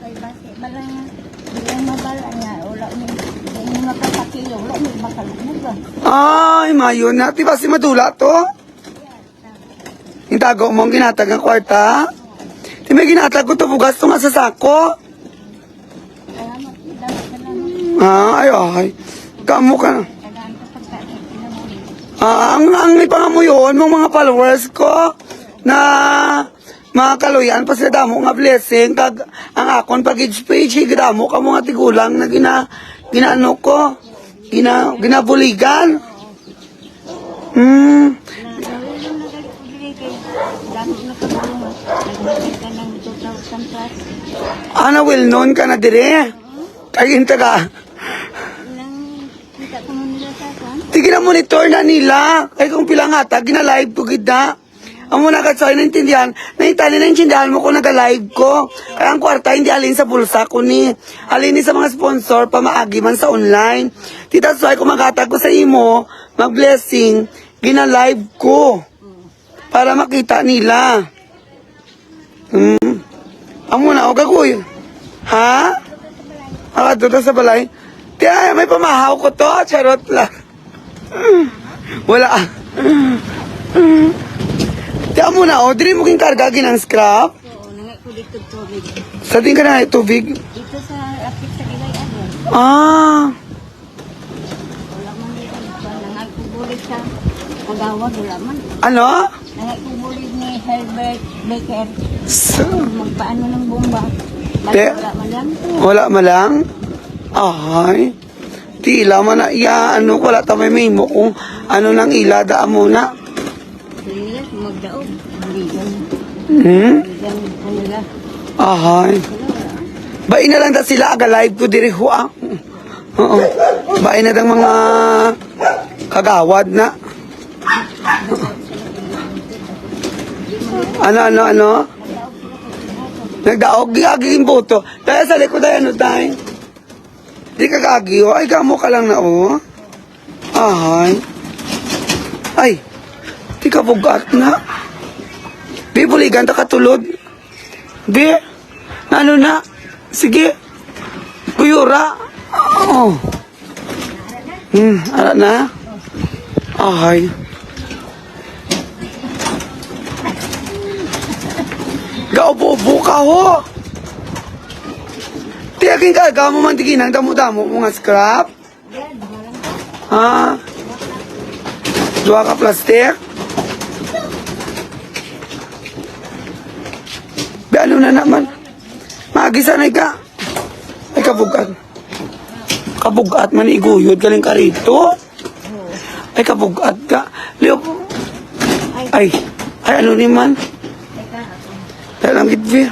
kay base malang bilang mabala niya wala ni hindi makapakilo wala ni makalunod ba Ay, mayon na. Di ba si Madula to? Yung tago mo ang ginatag ng kwarta? Di may ginatag ko to bugas to nga sa sako? salamat na lang Ah, ay, ay. Kamu ka na. Ah, ang ang ipangamu yun, mong mga followers ko na mga kaluyan pa sila damo nga blessing kag ang akon page page higdamo ka mga tigulang na gina ginaano ko gina ginabuligan hmm Nawala na galit ko dili kay dami na kabulong nagbigay ka ng 2,000 plus ana well known ka na dire kay inta ka nang kita ko mo nila sa kwan Di monitor na nila. Kaya kung pilang ata, gina-live ko gida. Amo na ka sa'yo naintindihan. Naitali na intindihan mo kung naga-live ko. Kaya ang kwarta hindi alin sa bulsa ko ni. Alin ni sa mga sponsor, pamaagi man sa online. Tita Soy, kung magatag ko sa imo, mag-blessing, gina-live ko. Para makita nila. Hmm. Amo na, o gagoy. Ha? Akadto sa balay. Tiya, may pamahaw ko to. Charot lang. Wala. Tiya mo na, o. Dili mo king karga ginang scrap. so nangay ko dito tubig Sa din ka na tubig. dito sa rapid sa gilay ano Ah. wala man dito bulig sa kagawad wala man Ano? bulig ni Herbert Baker Sa, magpaano ng bomba wala man lang to wala malang? Ay. Tila man na iya, ano, wala tamay may mo kung ano nang ila, daan mo na. Sila magdaog buligan Hmm? buligan kanila Ahay. Bain na lang ta sila aga live ko diri ho ah. Oo. Bain na mga kagawad na. Ano ano ano? Nagdaog gigaging boto. Kaya sa likod ay ano tayo? Di ka gagi oh. Ay kamo ka lang na oh. Ahay. Ay. Di ka bugat na. Bibuligan ta katulod. Bi, ano na? Sige. Kuyura. Oo. Hmm, ala na? Ay. Gaubo-ubo ka ho. Tiyakin ka, gawa mo man tiginang damo-damo mga scrap. Ha? Dua ka plastic? Be, ano na naman? Magisanay ka. Ay, kabugat. Kabugat man iguyod. Galing ka rito. Ay, kabugat ka. Leo, ay, ay, ano ni man? Dahil ang gitbi.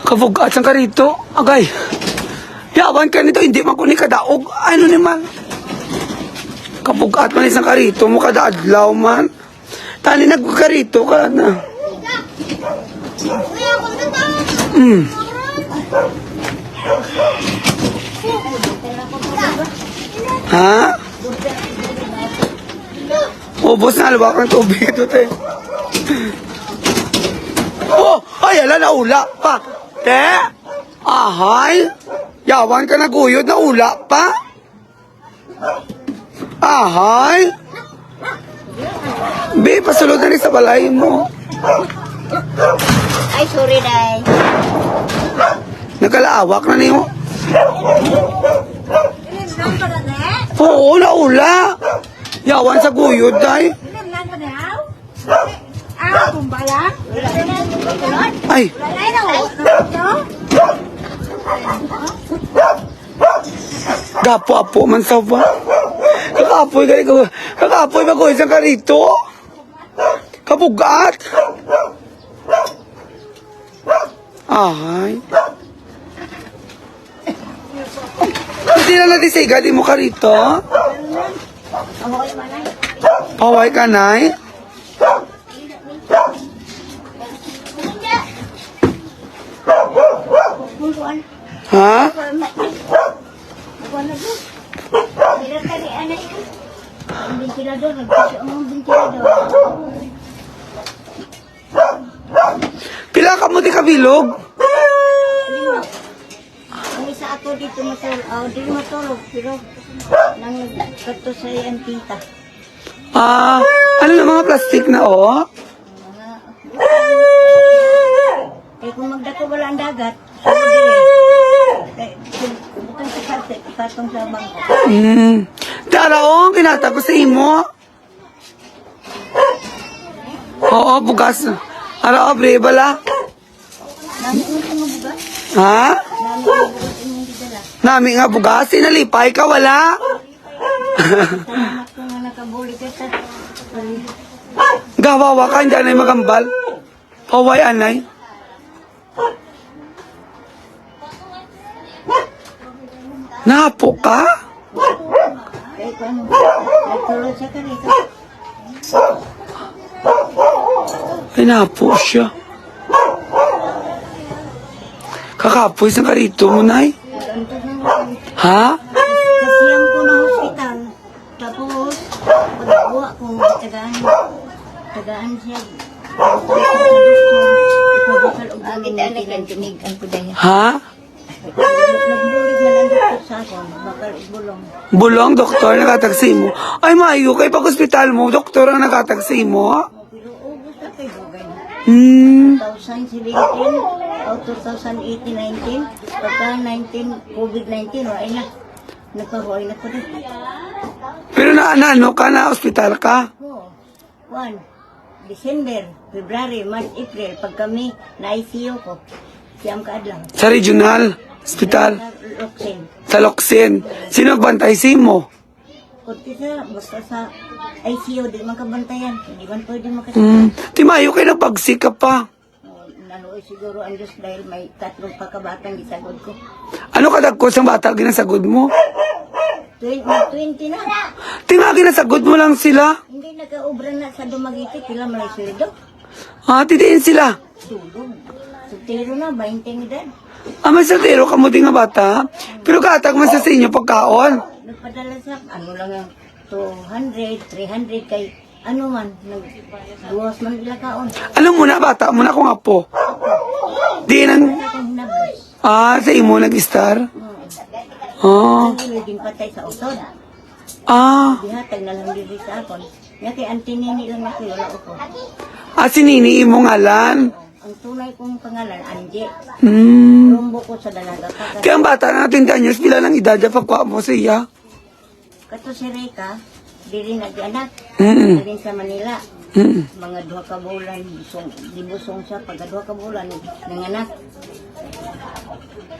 Kabugat sang ka rito. Agay. Yawan ka nito, hindi man ko ni kadaog. Ano ni? Kabugat man isang karito mo kadaadlaw man. Tani nagkarito ka na. Mm. Ha? Ubos na alwak ng tubig ito, te. Oh, ay, ala, naula pa. Te? Ahay? Yawan ka na guyod, naula pa? Ahay? Be, pasulod na rin sa balay mo. Ay sorry day Nagkalaawak na niyo. Oo, naula. Yawan sa guyod, day. ah kumbala Ay, na gapo-apo man sa ba? Kakapoy ka rin. Kakapoy ba ko isang karito? Kabugat. Ay. Hindi na natin sa igali mo karito. Paway ka, Nay. Ha? Ventilador, nagpasya ang ventilador. Pila ka mo di kabilog. Lima. Ang isa ako dito matulog. Oh, di matulog. Pero nang nagkato sa iyang tita. Ah, ano na mga plastic na oh? Eh kung magdako wala ang dagat, din eh. Butang sa karte, patong sa bangko. Hmm. Tara oh, kinata ko sa imo. Oo, bugas. Ara, oh, bre, bala. Nami mo sa mga bugas? Ha? Nami nga bugas, sinalipay ka, wala. Gawawa ka, hindi anay magambal. Kaway anay. Napo ka? Ay, napo siya. Kakapoy sa karito mo, nay. Nagantog na ako. Ha? Kasiyam ko ng hospital. Tapos, pagbuwa ko, tagaan, tagaan siya. Ipabukal og amin na tinagtinig ang kuday. Ha? Nagbulig man ang doktor sa akin, bakal og bulong. Bulong, doktor, nakatagsi mo. Ay, mayo, kay pag-hospital mo, doktor ang nakatagsi mo. Pero ubos na Hmm. 2017 o 2018-19, pagka 19, COVID-19, wala na. Nagpahuay na ko din. Pero na, na ano ka na, hospital ka? Oo. One, December, February, March, April, pag kami na ICU ko, siyam ka adlang. Sa regional hospital. Roxen. Sa Loksin. Sino nagbantay si mo? Kunti sa, basta sa ICU, di man kabantayan. Hindi man pwede makasama. Hmm. Di mayo kayo napagsik ka pa. Naluoy siguro ang Diyos dahil may tatlong pagkabatang gisagod ko. Ano kadagko sa bata ginasagod mo? 20, mag 20 na. Tinga ginasagod mo lang sila. Hindi nagkaubra na sa dumagiti, pila malay silido. Ha, titiin sila. Tulog. Sutiro na, 20 edad. Ah, may satero ka mo din nga bata. Pero katag man sa sa inyo pagkaon. Nagpadala sa, ano lang yung 200, 300 kay, ano man, nagbuwas man ila kaon. Alam mo na, bata mo na kung apo. Di nang... Akong. Ah, sa imo nag-star? Oo. Ah. Ang patay sa utod. Ah. Dihatag na lang diri sa akon. Nga kay antinini lang ako, wala ako. Ah, sinini imo ngalan. Ang tunay kong pangalan, Anje. Hmm. Rumbo ko sa dalaga. Kaya ang bata natin 10 years, pila lang edad niya pagkuha mo siya. Kato si Reka, diri nag-anak. Mm. Diri sa Manila. Mm. Mga duha ka bulan, busong, di busong siya, pagka duha ka bulan, nanganak.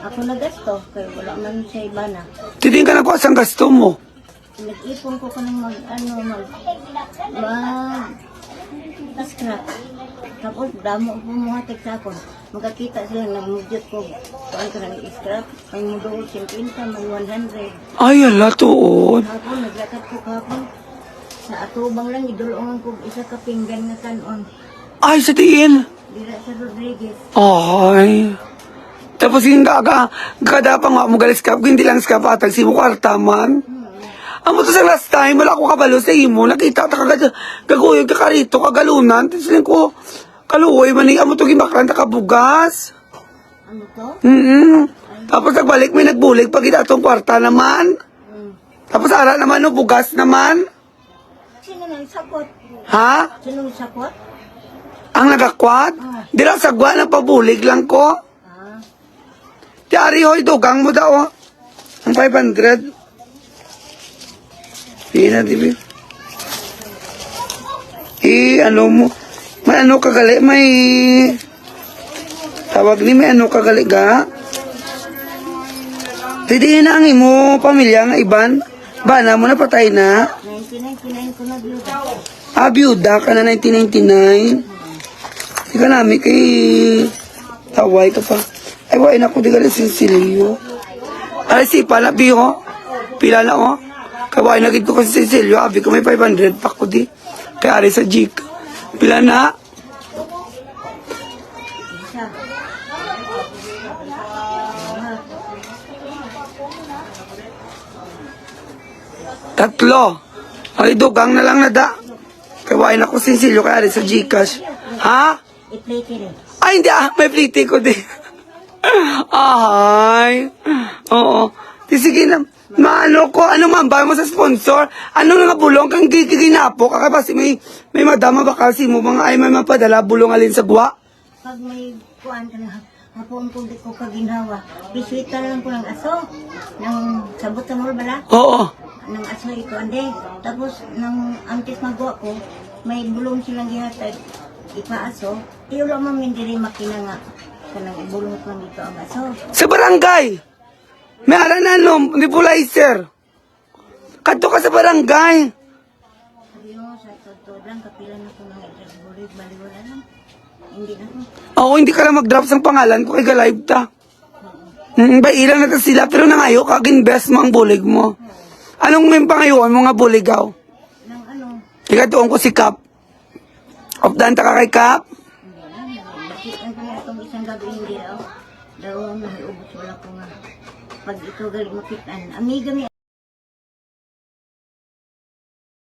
Ako nagasto, kaya wala man sa iba na. Titing ka na ko ang gasto mo. Nag-ipon ko ko ng mag, ano, mag, mag, scrap. Tapos, damo ko mga teksakon. Magkakita sila, nagmudyot ko. Kuan ko ng scrap. May mudool 50, may 100. Ay, ala, tuod. Hapon, naglakad ko kapon. Sa atubang lang, idulungan ko isa ka pinggan nga kanon. Ay, sa tiin. Dira sa Rodriguez. Ay. Tapos yung gaga, kada pa nga mo galis ka, hindi lang ska patag si mo kwarta man. Amo to sa last time, wala ko kabalo sa imo, nakita ta kagad, gaguyog ka karito, kagalunan, tapos ko, kaluoy man amo to gimakran, kabugas. Ano to? Mm Tapos nagbalik, may nagbulig, pag atong kwarta naman. Hmm. Tapos ara naman, no, bugas naman. Sino nang sakot? Ha? Sino nang sakot? Ang nagakwat? Di lang sagwa na pabulig lang ko. Ah, Tiyari hoy, dugang mo daw. oh. Ang 500. Hindi na, dibi. Eh, ano mo? May ano kagali? May... Tawag ni may ano kagali ga? Hindi na ang imo pamilya nga iban. Bana mo na patay na. 1999 ko na byuda. Ah, byuda ka na 1999. Di ka namin kay... Taway ka pa. Ay, wala na ko di ka rin sinsilyo. Ay, si pala, biho. Pila na, oh. Kaway na ko kasi sinsilyo. Abi ko may 500 pa ko di. Kaya ari sa jik. Pila na. Tatlo. Ay, dugang na lang na da. Kaway na ko sinsilyo kaya ari sa Gcash. Ha? Rin. Ay, hindi ah. May pliti ko din. Ay. Oo. Di sige na. Maano ko, ano man ba mo sa sponsor? Ano nga bulong kang gigiginapo? Kakabasi may, may madama ba kasi mo mga ay may mapadala bulong alin sa guwa? Pag may kuan ka na, hapon di ko kaginawa. Biswita lang ko ng aso. Nang sabot sa mall bala. Oo. Nang aso iko ande. Tapos nang antes magawa ko, may bulong silang gihatag. Ipaaso. Iyo lang man diri makina nga. Kanang ibulong ko dito ang aso. Sa barangay. May ara na no, nebulizer. Kadto ka sa barangay. Sa. Oo, hindi ka lang mag-drop ng pangalan ko kay live ta. Mm, ba ilang na ta sila pero nangayo kagin best mo ang bulig mo. Anong may pangayuan mo nga buligaw? Nang ano, Ikatuon ko si Kap. Of dan ta ka kay Kap. hindi na, bakit ang isang gabi hindi daw. Daw, wala ko nga. Pag ito galing makitan, amiga mi